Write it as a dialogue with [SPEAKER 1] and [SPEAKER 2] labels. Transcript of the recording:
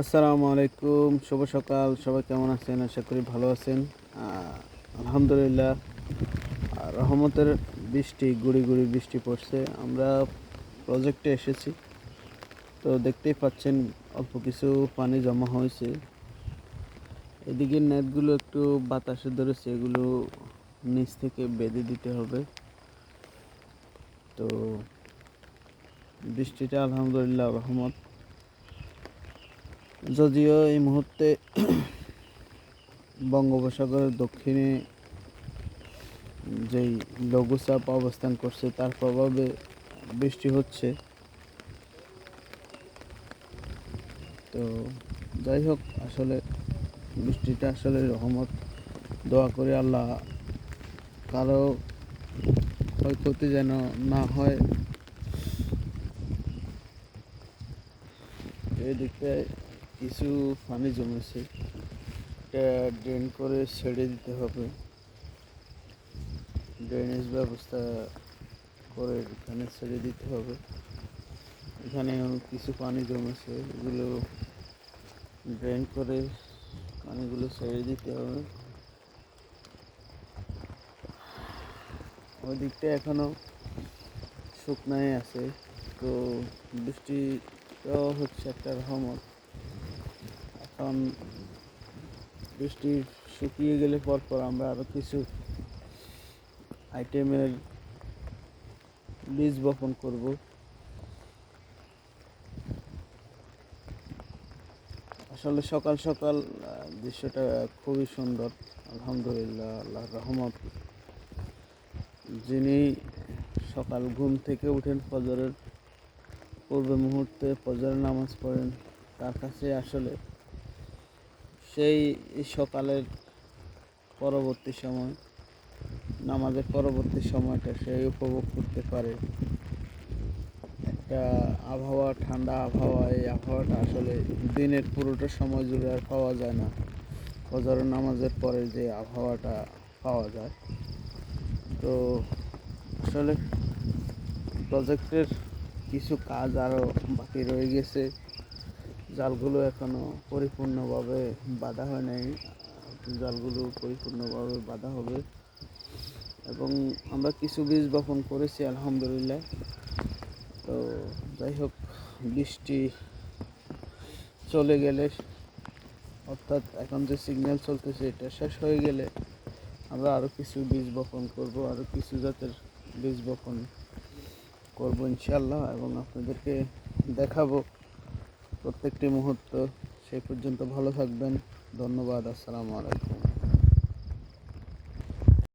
[SPEAKER 1] আসসালামু আলাইকুম, শুভ সকাল। সবাই কেমন আছেন? আশা করি ভালো আছেন। আলহামদুলিল্লাহ রহমতের বৃষ্টি, গুড়ি গুড়ি বৃষ্টি পড়ছে। আমরা প্রজেক্টে এসেছি। তো দেখতেই পাচ্ছেন, অল্প কিছু পানি জমা হয়েছে। এদিকে নেটগুলো একটু বাতাসে ধরেছে, এগুলো নিচ থেকে বেঁধে দিতে হবে। তো বৃষ্টিটা আলহামদুলিল্লাহ রহমত। যদিও এই মুহূর্তে বঙ্গোপসাগরের দক্ষিণে যেই লঘুচাপ অবস্থান করছে, তার প্রভাবে বৃষ্টি হচ্ছে। তো যাই হোক, আসলে বৃষ্টিটা আসলে রহমত। দোয়া করি আল্লাহ, কারও ক্ষয়ক্ষতি যেন না হয়। এই এদিকে কিছু পানি জমেছে। এটা ড্রেন করে ছেড়ে দিতে হবে। ড্রেনেজ ব্যবস্থা করে এখানে ছেড়ে দিতে হবে। এখানে কিছু পানি জমেছে, এগুলো ড্রেন করে পানিগুলো ছেড়ে দিতে হবে। ওই দিকটা এখনও শুকনাই আছে, তো বৃষ্টিটাও হচ্ছে একটা রহমত। এখন বৃষ্টি শুকিয়ে গেলে পরপর আমরা আরও কিছু আইটেমের বীজ বপন করব। আসলে সকাল সকাল দৃশ্যটা খুবই সুন্দর, আলহামদুলিল্লাহ, আল্লাহর রহমত। যিনি সকাল ঘুম থেকে উঠেন ফজরের পূর্বে মুহূর্তে ফজরের নামাজ পড়েন, তার কাছে আসলে সেই সকালের পরবর্তী সময়, নামাজের পরবর্তী সময়টা সে উপভোগ করতে পারে। একটা আবহাওয়া, ঠান্ডা আবহাওয়া, এই আবহাওয়াটা আসলে দিনের পুরোটা সময় জুড়ে আর পাওয়া যায় না। ফজরের নামাজের পরে যে আবহাওয়াটা পাওয়া যায়। তো আসলে প্রজেক্টের কিছু কাজ আরও বাকি রয়ে গেছে। জালগুলো এখনও পরিপূর্ণভাবে বাঁধা হয় নাই। জালগুলো পরিপূর্ণভাবে বাঁধা হবে। এবং আমরা কিছু বীজ বপন করেছি, আলহামদুলিল্লাহ। তো যাই হোক, বৃষ্টি চলে গেলে, অর্থাৎ এখন যে সিগন্যাল চলতেছে, এটা শেষ হয়ে গেলে আমরা আরও কিছু বীজ বপন করব আরও কিছু জাতের বীজ বপন করব ইনশাল্লাহ এবং আপনাদেরকে দেখাবো। প্রত্যেকটি মুহূর্ত সেই পর্যন্ত ভালো থাকবেন। ধন্যবাদ আসসালামু আলাইকুম।